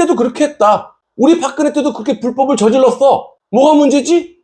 때도 그렇게 했다. 우리 박근혜 때도 그렇게 불법을 저질렀어. 뭐가 문제지?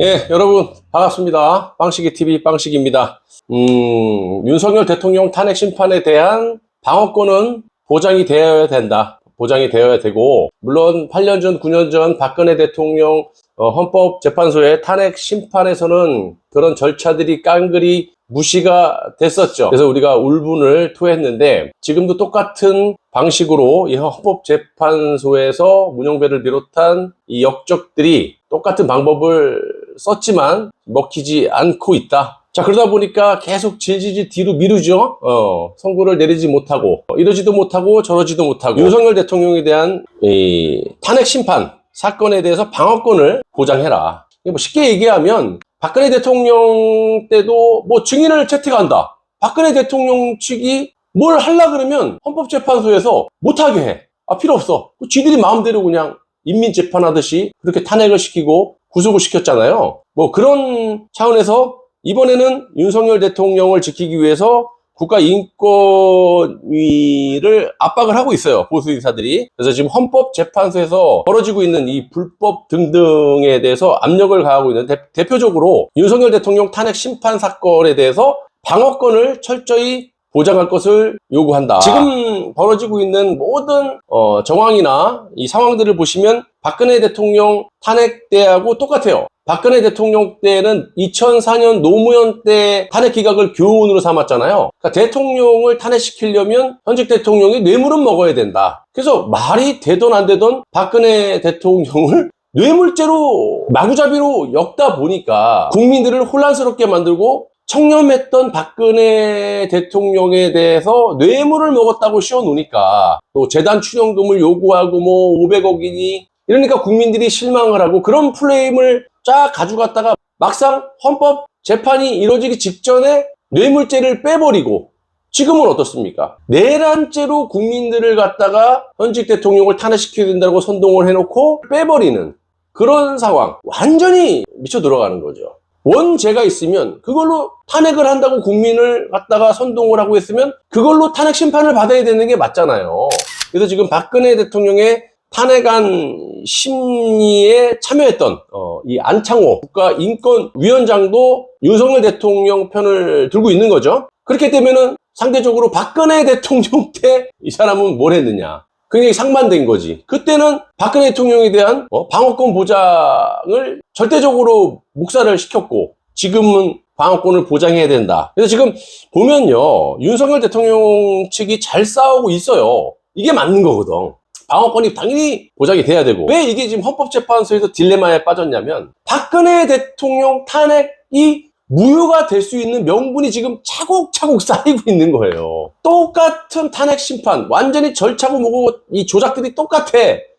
예, 여러분 반갑습니다. 빵식이 TV 빵식입니다. 음, 윤석열 대통령 탄핵 심판에 대한 방어권은 보장이 되어야 된다. 보장이 되어야 되고 물론 8년 전, 9년 전 박근혜 대통령 어, 헌법재판소의 탄핵 심판에서는 그런 절차들이 깡그리 무시가 됐었죠. 그래서 우리가 울분을 토했는데 지금도 똑같은 방식으로 이 헌법재판소에서 문영배를 비롯한 이 역적들이 똑같은 방법을 썼지만 먹히지 않고 있다. 자 그러다 보니까 계속 질질질 뒤로 미루죠. 어, 선고를 내리지 못하고 어, 이러지도 못하고 저러지도 못하고 윤석열 대통령에 대한 이 탄핵 심판 사건에 대해서 방어권을 보장해라. 뭐 쉽게 얘기하면 박근혜 대통령 때도 뭐 증인을 채택한다. 박근혜 대통령 측이 뭘 하려 그러면 헌법재판소에서 못하게 해. 아 필요 없어. 쥐들이 마음대로 그냥 인민재판하듯이 그렇게 탄핵을 시키고 구속을 시켰잖아요. 뭐 그런 차원에서 이번에는 윤석열 대통령을 지키기 위해서 국가인권위를 압박을 하고 있어요. 보수 인사들이. 그래서 지금 헌법재판소에서 벌어지고 있는 이 불법 등등에 대해서 압력을 가하고 있는 대, 표적으로 윤석열 대통령 탄핵 심판 사건에 대해서 방어권을 철저히 보장할 것을 요구한다. 지금 벌어지고 있는 모든 어, 정황이나 이 상황들을 보시면 박근혜 대통령 탄핵 때하고 똑같아요. 박근혜 대통령 때는 2004년 노무현 때 탄핵 기각을 교훈으로 삼았잖아요. 그러니까 대통령을 탄핵시키려면 현직 대통령이 뇌물은 먹어야 된다. 그래서 말이 되던 안 되던 박근혜 대통령을 뇌물죄로 마구잡이로 엮다 보니까 국민들을 혼란스럽게 만들고 청렴했던 박근혜 대통령에 대해서 뇌물을 먹었다고 씌워놓으니까 또 재단 출연금을 요구하고 뭐 500억이니 이러니까 국민들이 실망을 하고 그런 플레임을 쫙 가져갔다가 막상 헌법 재판이 이루어지기 직전에 뇌물죄를 빼버리고 지금은 어떻습니까? 내란죄로 국민들을 갖다가 현직 대통령을 탄핵시켜야 된다고 선동을 해놓고 빼버리는 그런 상황 완전히 미쳐 들어가는 거죠. 원죄가 있으면 그걸로 탄핵을 한다고 국민을 갖다가 선동을 하고 했으면 그걸로 탄핵 심판을 받아야 되는 게 맞잖아요. 그래서 지금 박근혜 대통령의 탄핵안 심리에 참여했던 어, 이 안창호 국가인권위원장도 윤석열 대통령 편을 들고 있는 거죠. 그렇게 되면은 상대적으로 박근혜 대통령 때 이 사람은 뭘 했느냐. 굉장히 상반된 거지. 그때는 박근혜 대통령에 대한 어, 방어권 보장을 절대적으로 묵살을 시켰고 지금은 방어권을 보장해야 된다. 그래서 지금 보면요. 윤석열 대통령 측이 잘 싸우고 있어요. 이게 맞는 거거든. 방어권이 당연히 보장이 돼야 되고 왜 이게 지금 헌법재판소에서 딜레마에 빠졌냐면 박근혜 대통령 탄핵이 무효가 될 수 있는 명분이 지금 차곡차곡 쌓이고 있는 거예요. 똑같은 탄핵 심판, 완전히 절차고 뭐고 이 조작들이 똑같아.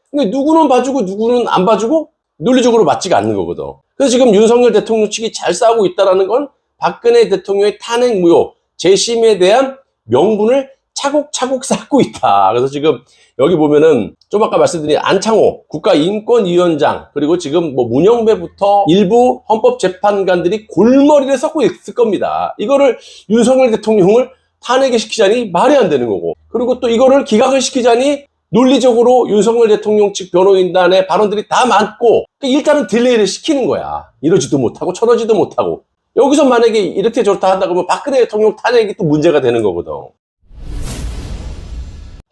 근데 누구는 봐주고 누구는 안 봐주고 논리적으로 맞지가 않는 거거든. 그래서 지금 윤석열 대통령 측이 잘 싸우고 있다는 건 박근혜 대통령의 탄핵 무효, 재심에 대한 명분을 차곡차곡 쌓고 있다. 그래서 지금 여기 보면은 좀 아까 말씀드린 안창호 국가인권위원장 그리고 지금 뭐 문영배부터 일부 헌법재판관들이 골머리를 썩고 있을 겁니다. 이거를 윤석열 대통령을 탄핵을 시키자니 말이 안 되는 거고 그리고 또 이거를 기각을 시키자니 논리적으로 윤석열 대통령 측 변호인단의 발언들이 다 많고 그러니까 일단은 딜레이를 시키는 거야. 이러지도 못하고 저러지도 못하고 여기서 만약에 이렇게 저렇다 한다 그러면 박근혜 대통령 탄핵이 또 문제가 되는 거거든.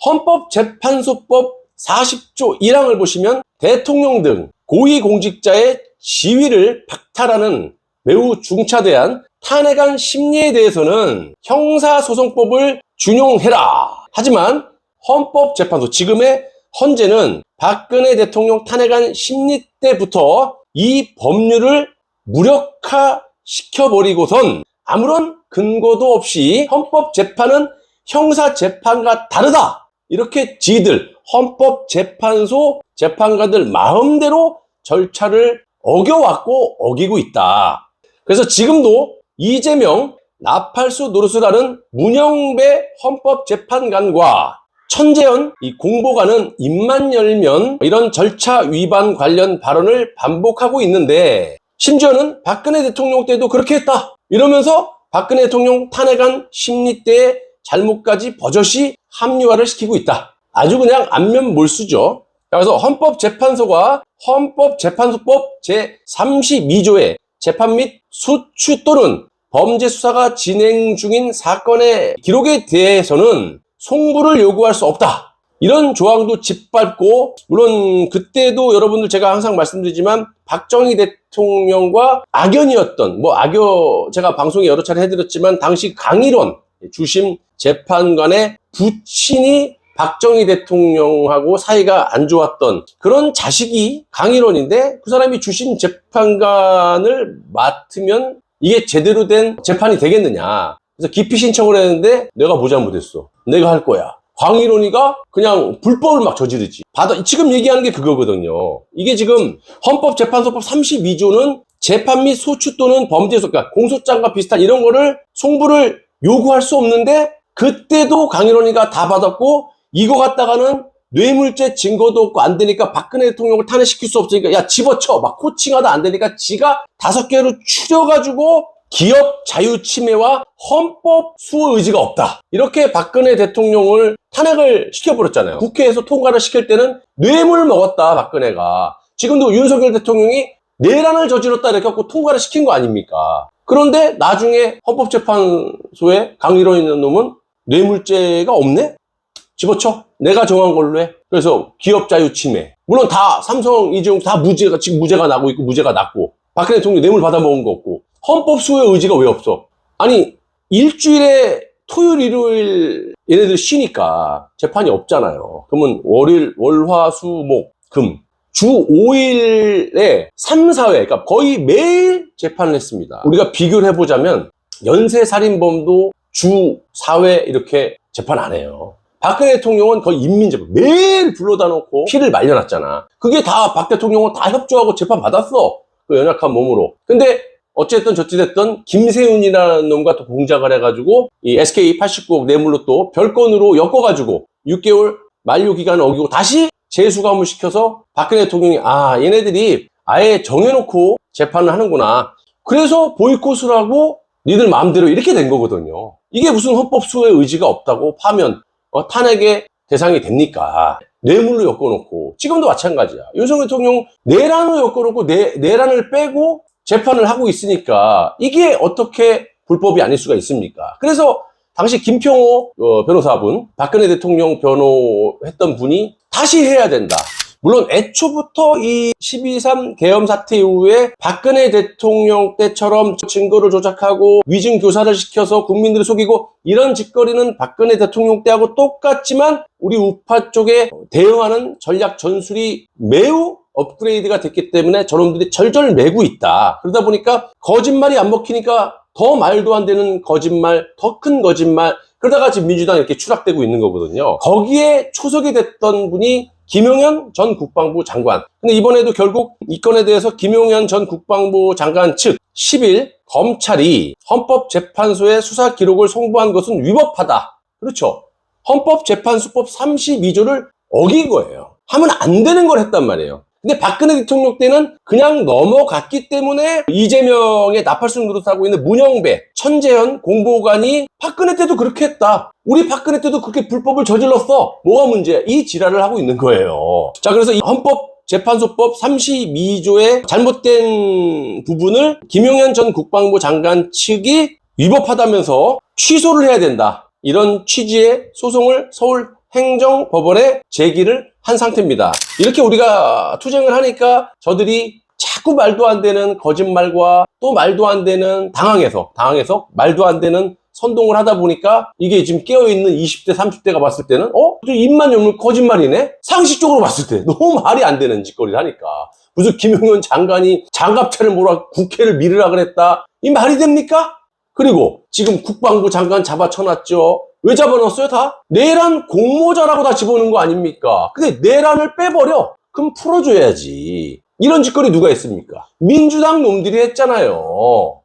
헌법재판소법 40조 1항을 보시면 대통령 등 고위공직자의 지위를 박탈하는 매우 중차대한 탄핵안 심리에 대해서는 형사소송법을 준용해라. 하지만 헌법재판소 지금의 헌재는 박근혜 대통령 탄핵안 심리 때부터 이 법률을 무력화시켜버리고선 아무런 근거도 없이 헌법재판은 형사재판과 다르다. 이렇게 지들 헌법재판소 재판관들 마음대로 절차를 어겨왔고 어기고 있다. 그래서 지금도 이재명, 나팔수 노릇을 문영배 헌법재판관과 천재현 이 공보관은 입만 열면 이런 절차 위반 관련 발언을 반복하고 있는데 심지어는 박근혜 대통령 때도 그렇게 했다. 이러면서 박근혜 대통령 탄핵안 심리 때의 잘못까지 버젓이 합리화를 시키고 있다. 아주 그냥 안면 몰수죠. 그래서 헌법재판소가 헌법재판소법 제32조에 재판 및 수추 또는 범죄 수사가 진행 중인 사건의 기록에 대해서는 송부를 요구할 수 없다. 이런 조항도 짓밟고 물론 그때도 여러분들 제가 항상 말씀드리지만 박정희 대통령과 악연이었던 뭐 악연 제가 방송에 여러 차례 해드렸지만 당시 강일원 주심 재판관의 부친이 박정희 대통령하고 사이가 안 좋았던 그런 자식이 강일원인데 그 사람이 주심 재판관을 맡으면 이게 제대로 된 재판이 되겠느냐. 그래서 기피 신청을 했는데 내가 뭐 잘못했어. 내가 할 거야. 광일원이가 그냥 불법을 막 저지르지. 받아, 지금 얘기하는 게 그거거든요. 이게 지금 헌법재판소법 32조는 재판 및 소추 또는 범죄소, 그러니까 공소장과 비슷한 이런 거를 송부를 요구할 수 없는데 그때도 강일원이가 다 받았고 이거 갖다가는 뇌물죄 증거도 없고 안 되니까 박근혜 대통령을 탄핵시킬 수 없으니까 야 집어쳐 막 코칭하다 안 되니까 지가 다섯 개로 추려가지고 기업 자유 침해와 헌법 수호 의지가 없다. 이렇게 박근혜 대통령을 탄핵을 시켜버렸잖아요. 국회에서 통과를 시킬 때는 뇌물 먹었다 박근혜가. 지금도 윤석열 대통령이 내란을 저질렀다 이렇게 갖고 통과를 시킨 거 아닙니까? 그런데 나중에 헌법재판소에 강일원 있는 놈은 뇌물죄가 없네? 집어쳐. 내가 정한 걸로 해. 그래서 기업 자유 침해. 물론 다 삼성, 이재용 다 무죄가 지금 무죄가 나고 있고 무죄가 났고 박근혜 대통령 뇌물 받아 먹은 거 없고 헌법 수호의 의지가 왜 없어? 아니 일주일에 토요일 일요일 얘네들 쉬니까 재판이 없잖아요. 그러면 월일 월화수목 금 주 5일에 3, 4회 그러니까 거의 매일 재판을 했습니다. 우리가 비교를 해보자면 연쇄살인범도 주 4회 이렇게 재판 안 해요. 박근혜 대통령은 거의 인민재판 매일 불러다 놓고 피를 말려놨잖아. 그게 다 박 대통령은 다 협조하고 재판 받았어. 그 연약한 몸으로. 근데 어쨌든 저찌됐든 김세윤이라는 놈과 또 공작을 해가지고 이 SK 89억 뇌물로 또 별건으로 엮어가지고 6개월 만료 기간을 어기고 다시 재수감을 시켜서 박근혜 대통령이 아 얘네들이 아예 정해놓고 재판을 하는구나. 그래서 보이콧을 하고 니들 마음대로 이렇게 된 거거든요. 이게 무슨 헌법 수호의 의지가 없다고 파면 어, 탄핵의 대상이 됩니까? 뇌물로 엮어놓고 지금도 마찬가지야. 윤석열 대통령 내란으로 엮어놓고 내, 내란을 빼고 재판을 하고 있으니까 이게 어떻게 불법이 아닐 수가 있습니까? 그래서 당시 김평호 어, 변호사분, 박근혜 대통령 변호했던 분이 다시 해야 된다. 물론 애초부터 이 12.3 계엄 사태 이후에 박근혜 대통령 때처럼 증거를 조작하고 위증 교사를 시켜서 국민들을 속이고 이런 짓거리는 박근혜 대통령 때하고 똑같지만 우리 우파 쪽에 대응하는 전략 전술이 매우 업그레이드가 됐기 때문에 저놈들이 절절 매고 있다. 그러다 보니까 거짓말이 안 먹히니까 더 말도 안 되는 거짓말, 더 큰 거짓말, 그러다가 지금 민주당 이렇게 추락되고 있는 거거든요. 거기에 초석이 됐던 분이 김용현 전 국방부 장관. 근데 이번에도 결국 이 건에 대해서 김용현 전 국방부 장관 측 10일 검찰이 헌법재판소에 수사 기록을 송부한 것은 위법하다. 그렇죠. 헌법재판소법 32조를 어긴 거예요. 하면 안 되는 걸 했단 말이에요. 근데 박근혜 대통령 때는 그냥 넘어갔기 때문에 이재명의 나팔순 노릇하고 있는 문영배, 천재현 공보관이 박근혜 때도 그렇게 했다. 우리 박근혜 때도 그렇게 불법을 저질렀어. 뭐가 문제야? 이 지랄을 하고 있는 거예요. 자, 그래서 이 헌법 재판소법 32조의 잘못된 부분을 김용현 전 국방부 장관 측이 위법하다면서 취소를 해야 된다. 이런 취지의 소송을 서울 행정법원에 제기를 한 상태입니다. 이렇게 우리가 투쟁을 하니까 저들이 자꾸 말도 안 되는 거짓말과 또 말도 안 되는 당황해서, 당황해서 말도 안 되는 선동을 하다 보니까 이게 지금 깨어있는 20대, 30대가 봤을 때는 어? 좀 입만 열면 거짓말이네? 상식적으로 봤을 때 너무 말이 안 되는 짓거리를 하니까 무슨 김용현 장관이 장갑차를 몰아 국회를 밀으라 그랬다 이 말이 됩니까? 그리고 지금 국방부 장관 잡아쳐놨죠 왜 잡아넣었어요 다? 내란 공모자라고 다 집어넣은 거 아닙니까? 근데 내란을 빼버려 그럼 풀어줘야지 이런 짓거리 누가 했습니까? 민주당 놈들이 했잖아요